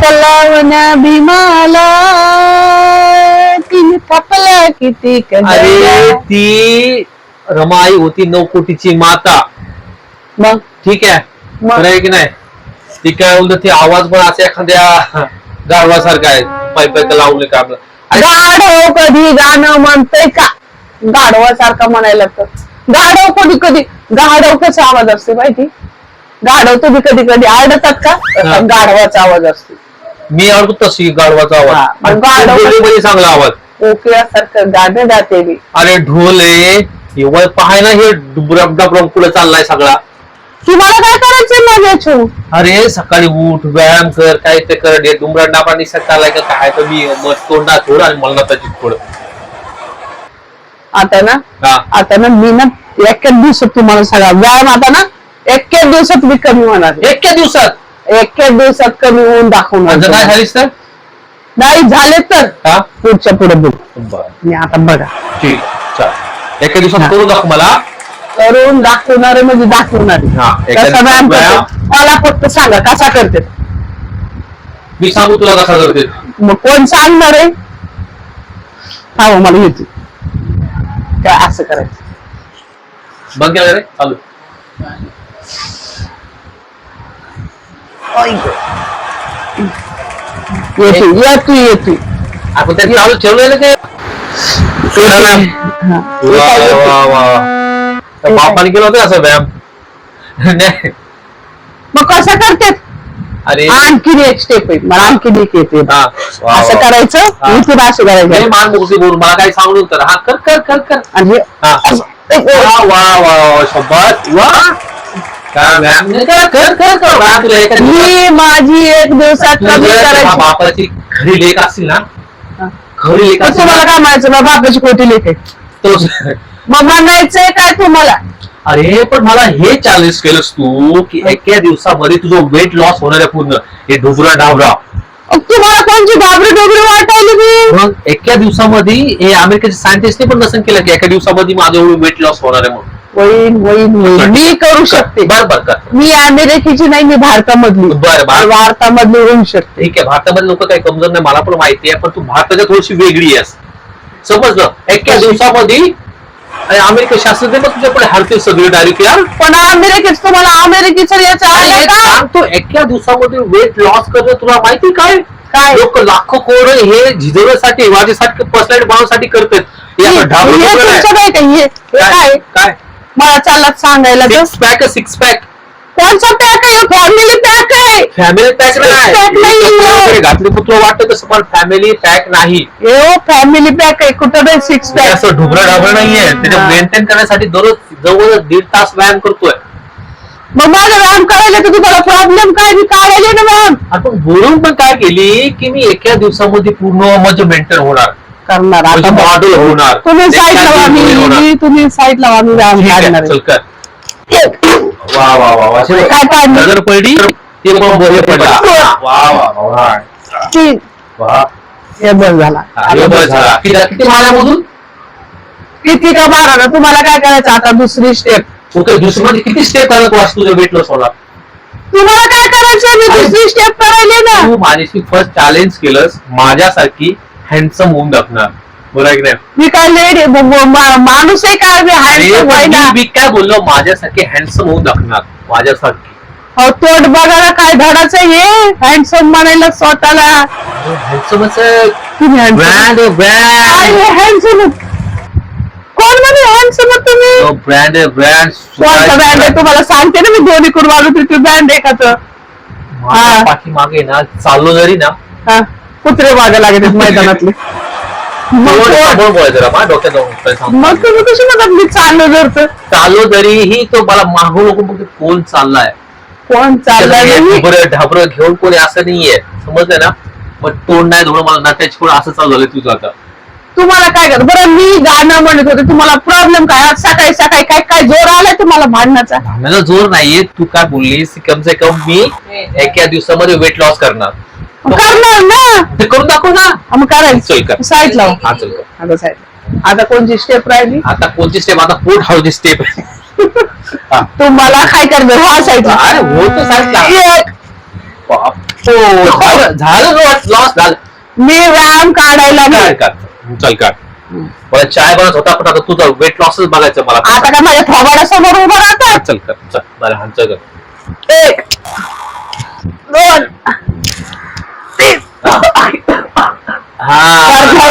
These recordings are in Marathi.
कलावण्या भीमाला. तिने कापला किती अरे ती रमाई होती नऊ कोटीची माता. मग? ठीक आहे. मग? बरं आहे की नाही? ती काय बोलत ती आवाज पण असा एखाद्या गाढवासारखा आहे. पाय पाय लावले का आपलं अरे, गाढव कधी गाणं म्हणतय का? गाढवासारखा म्हणायला तर गाढव कधी कधी गाढव कसा आवाज असते माहिती? गाढव तुम्ही कधी कधी. आडतात का? तसा. गाढवाचा आवाज असतो. मी आवडतो तशी गाढवाचा हा, आवाज गाढव- चांगला आवाज. ओकियासारखं गाणं गाते मी. अरे ढोल आहे वय पाहाय ना हे डबरम पुढे चाललाय सगळा. तुम्हाला काय करायचंय मग याच्यावर? अरे सकाळी उठ व्यायाम कर काय ते कर. हे डुमरा डाबा निसत चाललाय का काय तर मी मग तोंडा थोड आणि मला त्याची थोडं आता ना? हा. आता ना मी ना एका दिवसात तुम्हाला सगळा व्यायाम आता ना एका दिवसात मी कमी होणार. एका दिवसात? एका दिवसात कमी होऊन दाखवणार जर नाही तुम्हाला. झालीस तर? नाही झाले तर. हा? पुढच्या पुढे बघ. बरं. मी आता बघा. ठीक चल एका दिवसात. करू दाखव मला. करून दाखवणारे म्हणजे दाखवणारे. हा, एका कसा व्यायाम व्यायाम. करते? मला फक्त सांगा कसा करते? मी सांगू तुला कसा करते. मग कोण सांगणार आहे? हा हो, मला येते. काय असं करायचं? बंद केलं रे? चालू. येते येतो येतो आपण त्यात चालू ते हा. बापाने केलं होतं असं व्यायाम नाही. मग कसं करते अरे आणखीन एक स्टेप आहे मला आणखीन एक येते हा वा, असं. करायचं. इथून असं नाही, करायचं मान मोकळी बोल मला काही सांगू नको तर हा कर कर कर कर आणि हे हा. असं. वा वा वा वा वा मी माझी एक दिवसात कमी करायची. बापाची खरी लेख असतील ना. खरी लेख असतील तुम्हाला काय म्हणायचं? मग बापाची खोटी लेख आहे. मग म्हणायचंय काय तुम्हाला? अरे पण मला हे चॅलेंज केलंस तू की एका दिवसामध्ये तुझं वेट लॉस होणार आहे पूर्ण. हे ढोबरा डाबरा तुम्हाला कोणची घाबरी डोबरी वाटायली मी? मग एका दिवसामध्ये हे अमेरिकेचे सायंटिस्टने पण नसेल केलं की एका दिवसामध्ये माझं एवढं वेट लॉस होणार आहे म्हणून. होईन होईन होईन मी करू शकते. बर बर कर मी अमेरिकेची नाही मी भारतामधली. बरं, बरं. भारतामधली होऊ शकते. ठीक आहे भारतामध्ये लोक काही कमजोर नाही मला पण माहिती आहे पण तू भारताच्या थोडीशी वेगळी आहेस. समजलं? एका दिवसामध्ये आणि अमेरिका शास्त्रज्ञ पण तुझ्याकडे हरतील सगळे डायरेक्ट यार. पण अमेरिकेच तुम्हाला अमेरिकेचं याचं आलं का सांगतो एका दिवसामध्ये वेट लॉस करणं तुला माहिती काय? काय? लोक लाखो करोड हे झिजवण्यासाठी माझ्यासाठी पर्सनॅलिटी बनवण्यासाठी करतात. हे हे हे हे हे काय? काय? मला चाललात सांगायला तर सिक्स पॅक सिक्स पॅक कोणचा पॅक आहे? फॅमिली पॅक आहे. फॅमिली पॅक pack नाही. नाही घातली तुला वाटतं तसं पण फॅमिली पॅक नाही. ए फॅमिली पॅक आहे. कुठं नाही सिक्स पॅक असं ढुबरा ढाबळ नाहीये. त्याच्या हा. मेंटेन करण्यासाठी दररोज जवळ दीड तास व्यायाम करतोय. मग माझा व्यायाम करायला तर तुम्हाला प्रॉब्लेम काय? मी काढायले ना व्यायाम. आपण बोलून पण काय केली की मी एका दिवसामध्ये पूर्ण म्हणजे मेंटेन होणार. करणार. आता होणार. तुम्ही साईड लावा होणार. मी तुम्ही साईड लावा मी व्यायाम ठीक आहे, काढणार चल कर. वा वा वा वा. असे काय काढलं? नजर पडली ते पण बरे पडला. वा वा वा वा. की- वा. हे बस झाला. हा, हे बरं झालं. किती किती माळ्यामधून किती का मारा ना तुम्हाला काय करायचं? आता दुसरी स्टेप ओके दुसरीमध्ये किती स्टेप तुझं वेट लॉस होणार तुम्हाला काय करायचं? मी. दुसरी स्टेप करायली ना. तू माझ्याशी फर्स्ट चॅलेंज केलंस. माझ्यासारखी हँडसम होऊन दाखणार बरं आहे की नाही? मी काय लेडी माणूस आहे काय मी अरे, handsome आहे पण ना मी- काय बोललो? माझ्यासारखी हँडसम होऊन दाखणार माझ्यासारखी. अहो तोंड बघायला काय धडाचं हे? हँडसम म्हणायला स्वतःला. हँडसमच तुम्ही handsome. ब्रँड ब्रँड हे handsome? कोण म्हणे हँडसम तुम्ही? ब्रँड ब्रँड कोणता बँड आहे? तुम्हाला सांगते ना मी दोन्ही करून आलो तिथे बँड आहे का तर हा. पाठी मागे ना चाललो जरी ना कुत्रे वागा लागत आहेत मैदानातले. मग डोक्यात जाऊन काय सांगतो. मग तुम्ही कशी म्हणतात मी चाललो जर तर? चाललो जरीही तो मला मागू नको बघ कोण चाललाय? कोण चाललाय ढाबर ढाबर घेऊन कोणी असं नाहीये. समजलं ना? मग तोंड नाही धुणं मला नात्याची कोण असं चालू झालं तुझं आता. तुम्हाला काय कर बरं मी गाणं म्हणत होते तुम्हाला प्रॉब्लेम काय? आज सकाळी सकाळी काय काय जोर आलाय तुम्हाला भांडणाचा? भांडणाला जोर नाहीये. तू काय बोललीस? कम से कम मी एका दिवसामध्ये वेट लॉस करणार. करणार ना. ते करून दाखव ना. हा, मग चल करायचं कर. साईड लावा. हा चल कर. आता साईड. आता कोणची स्टेप राहिली? आता कोणती स्टेप आता पोट हावची स्टेप तुम्हाला काय करणार? हा साईड अरे हो तर बाप. हो, झालं झालं लॉस झालं. मी व्यायाम काढायला काय नाही काढ. चल काढ. मला चाय बनत होता पण आता तुझं वेट लॉसच बघायचं मला. आता काय माझ्या थोबाडासमोर उभं राहतात? चल कर चल. बरं हा चल कर एक दोन तीन करणार आहे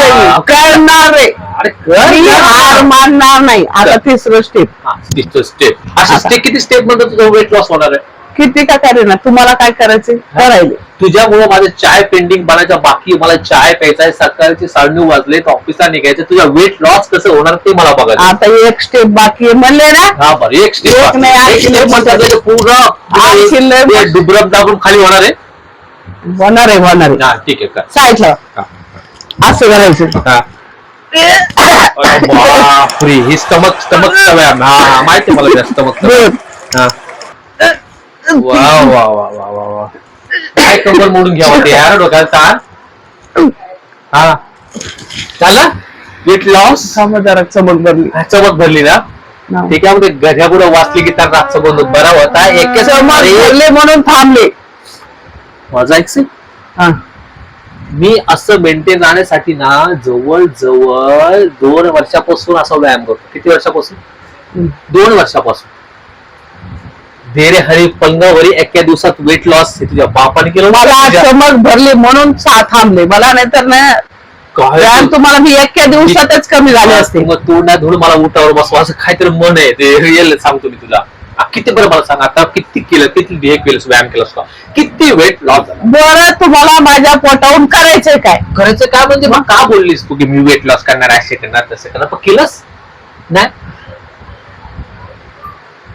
मी, हा करणार आहे अरे कर मी ना. हार मानणार नाही. आता तिसरं स्टेप हा, स्टेप आता. स्टेप किती स्टेपमध्ये तुझं वेट लॉस होणार आहे? किती का करेना तुम्हाला काय करायचे करायले तुझ्यामुळे माझं चाय पेंडिंग बनायचं बाकी मला चाय प्यायचा आहे सकाळचे साडेनऊ वाजले तर ऑफिसला निघायचं. तुझ्या वेट लॉस कसं होणार ते मला बघायचं. आता एक स्टेप बाकी आहे म्हणले ना? हा बरं एक एक स्टेप नाही, आठ स्टेप म्हणतात पूर्ण. डुबरम दाबून खाली होणार आहे? होणार आहे होणार आहे. हा ठीक आहे का सांगितलं हा. असं करायचं. हा. अरे बापरे ही स्टमक स्टमक व्यायाम हा हा, माहिती मला स्टमक Good. हा. वा वा वा वा वा वा काय कंबर मोडून घ्यावं ते यार डोक्याला ताण? हा. झालं वेट लॉस जरा चमक भरली. चमक भरली ना. ते काय म्हणते पुढे वाचली की तर रातचं बंद बरा होता. एक म्हणून थांबले. माझा एक से- हा. मी असं मेंटेन राहण्यासाठी ना जवळ जवळ दोन वर्षापासून असा व्यायाम करतो. किती वर्षापासून? दोन वर्षापासून. धीरे हरी पंगावरी एका दिवसात वेट लॉस तुझ्या बापाने केलं मला? चमक भरली म्हणून सा- थांबले. मला नाहीतर ना तू- तुम्हाला मी एका दिवसातच कमी झाले असते. मग तोंडात धुळून मला उठावर बसवा असं काहीतरी मन आहे ते रिअल सांगतो मी तुला. किती बरं मला सांग आता किती केलं किती हे केलं व्यायाम केलं असतं? किती वेट लॉस झाला? बरं तुम्हाला माझ्या पोटावून करायचंय काय? करायचं काय म्हणजे मग का बोललीस तू की मी वेट लॉस करणार असे करणार तसं करणार? पण केलंस? नाही?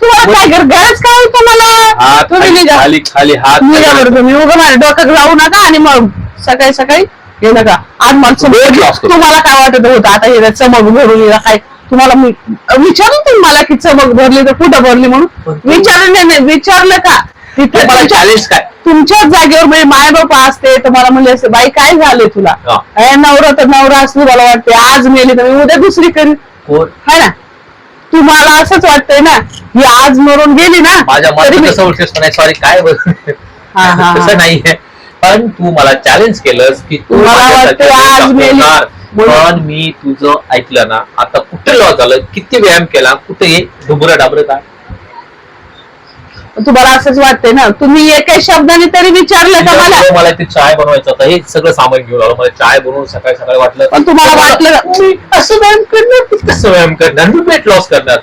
तुम्हाला काय गर- गरज काय आहे तुम्हाला हात तुम्ही खाली निघा. खाली खाली हात निघा बरं तुम्ही. उगा माझ्या डोक्यात जाऊ नका आणि मग सकाळी सकाळी हे नका आज मला Weight चमक- loss करू. तुम्हाला काय वाटत होतं? आता हे चमक भरून हिला काय? तुम्हाला मी विचारून तुम्ही मला की चमक भरली तर कुठं भरली म्हणून. विचारलं नाही, नाही विचारलं का? तिथे चॅलेंज काय? तुमच्याच जागेवर म्हणजे माय बाप असते तर मला म्हणले असते बाई काय झाले तुला? नवरा तर नवरा असली मला वाटते आज मेली तर मी उद्या दुसरी करीन. है ना? तुम्हाला असंच वाटतंय ना ही आज मरून गेली ना माझ्या मनात नाही सॉरी काय हा, हा, हा. तसं नाहीये. पण तू मला चॅलेंज केलंस की तू मला वाटतं आज मेली. पण मी तुझं ऐकलं ना आता कुठे लॉस झालं? किती व्यायाम केला? कुठे डुबरं डाबरं काय? तुम्हाला असंच वाटतंय ना? तुम्ही एका शब्दाने तरी विचारलं का मला? मला ते चाय बनवायचं होतं. हे सगळं सामान घेऊन आलो. मला चाय बनवून सकाळी सकाळी वाटलं. पण तुम्हाला वाटलं मी असं व्यायाम करणार? कसं व्यायाम करणार? मी वेट लॉस करणार.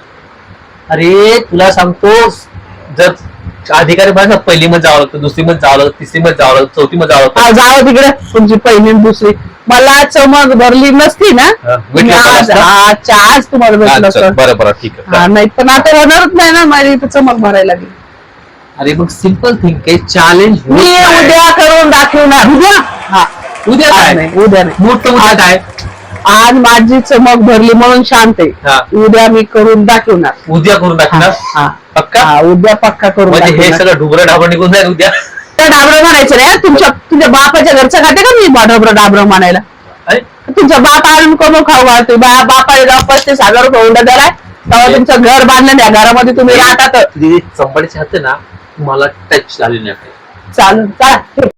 अरे तुला सांगतो जर अधिकारी माझ्या पहिली मध्ये जावं लागतं दुसरी मध्ये जावं लागतं तिसरी मध्ये जावं लागतं चौथी मध्ये जावं लागतं. जावं तिकडे. तुमची पहिली दुसरी. मला चमक भरली नसती ना. हा, मी आज असतं? आजच्या आज तुम्हाला भेटलं अच्छा, असतं. बरं बरं ठीक आहे. हा नाही पण आता होणारच नाही ना माझी इथं चमक भरायला लागली. अरे मग सिंपल थिंग आहे चॅलेंज मी उद्या करून दाखवणार. उद्या? हा. उद्या आज काय नाही उद्या नाही. उद्या काय? आज माझी चमक भरली म्हणून शांत हा. आहे उद्या मी करून दाखवणार. उद्या करून टाकणार हा. पक्का? हा, उद्या पक्का करून म्हणजे हे दाखवणार. सगळं ढुबरं ढाबरं निघून जाईल उद्या? त्या डाबरं म्हणायचं नाही तुमच्या तुमच्या बापाच्या घरचं खाते का मी डाबरं डाबरं म्हणायला? अरे, तुमचा बाप आणून कमो खाऊ घालतोय. बा बापाने जाऊ पस्तीस हजार रुपये हुंडा दिलाय. तेव्हा तुमचं घर बांधलं त्या घरामध्ये तुम्ही राहतात तुझी चंपडीचे हात आहे ना मला टच झाले नाही. चालून चला.